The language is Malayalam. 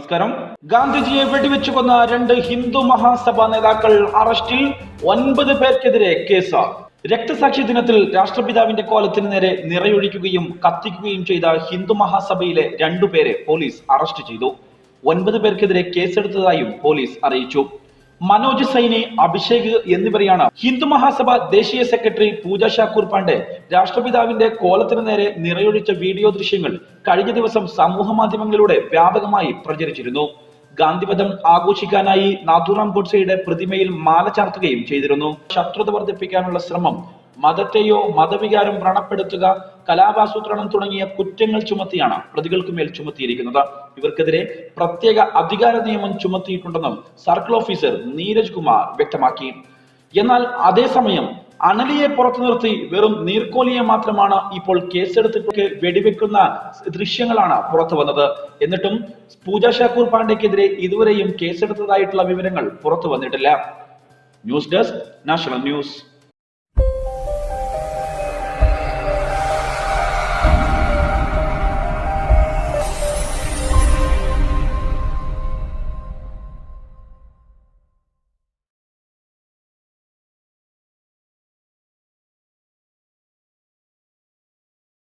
നമസ്കാരം. ഗാന്ധിജിയെ വെടിവെച്ചു കൊന്ന രണ്ട് ഹിന്ദു മഹാസഭാ നേതാക്കൾ അറസ്റ്റിൽ ഒൻപത് പേർക്കെതിരെ കേസ്. രക്തസാക്ഷി ദിനത്തിൽ രാഷ്ട്രപിതാവിന്റെ കോലത്തിന് നേരെ നിറയൊഴിക്കുകയും കത്തിക്കുകയും ചെയ്ത ഹിന്ദു മഹാസഭയിലെ രണ്ടുപേരെ പോലീസ് അറസ്റ്റ് ചെയ്തു. ഒൻപത് പേർക്കെതിരെ കേസെടുത്തതായും പോലീസ് അറിയിച്ചു. മനോജ് സൈനി അഭിഷേക് എന്നിവരെയാണ്. ഹിന്ദു മഹാസഭ ദേശീയ സെക്രട്ടറി പൂജ ഷാക്കൂർ പാണ്ഡെ രാഷ്ട്രപിതാവിന്റെ കോലത്തിന് നേരെ നിറയൊഴിച്ച വീഡിയോ ദൃശ്യങ്ങൾ കഴിഞ്ഞ ദിവസം സമൂഹ മാധ്യമങ്ങളിലൂടെ വ്യാപകമായി പ്രചരിച്ചിരുന്നു. ഗാന്ധിപദം ആഘോഷിക്കാനായി നാഥുറാം ഗോഡ്സെയുടെ പ്രതിമയിൽ മാല ചാർത്തുകയും ചെയ്തിരുന്നു. ശത്രുത വർദ്ധിപ്പിക്കാനുള്ള ശ്രമം മതത്തെയോ മതവികാരം വ്രണപ്പെടുത്തുക കലാപാസൂത്രണം തുടങ്ങിയ കുറ്റങ്ങൾ ചുമത്തിയാണ് പ്രതികൾക്ക് മേൽ ചുമത്തിയിരിക്കുന്നത്. ഇവർക്കെതിരെ പ്രത്യേക അധികാര നിയമം ചുമത്തിയിട്ടുണ്ടെന്നും സർക്കിൾ ഓഫീസർ നീരജ് കുമാർ വ്യക്തമാക്കി. എന്നാൽ അതേസമയം അനലിയെ പുറത്തു നിർത്തി വെറും നീർക്കോലിയെ മാത്രമാണ് ഇപ്പോൾ കേസെടുത്തിട്ട് വെടിവെക്കുന്ന ദൃശ്യങ്ങളാണ് പുറത്തു വന്നത്. എന്നിട്ടും പൂജ ഷാക്കൂർ പാണ്ഡെക്കെതിരെ ഇതുവരെയും കേസെടുത്തതായിട്ടുള്ള വിവരങ്ങൾ പുറത്തു വന്നിട്ടില്ല. News desk national news.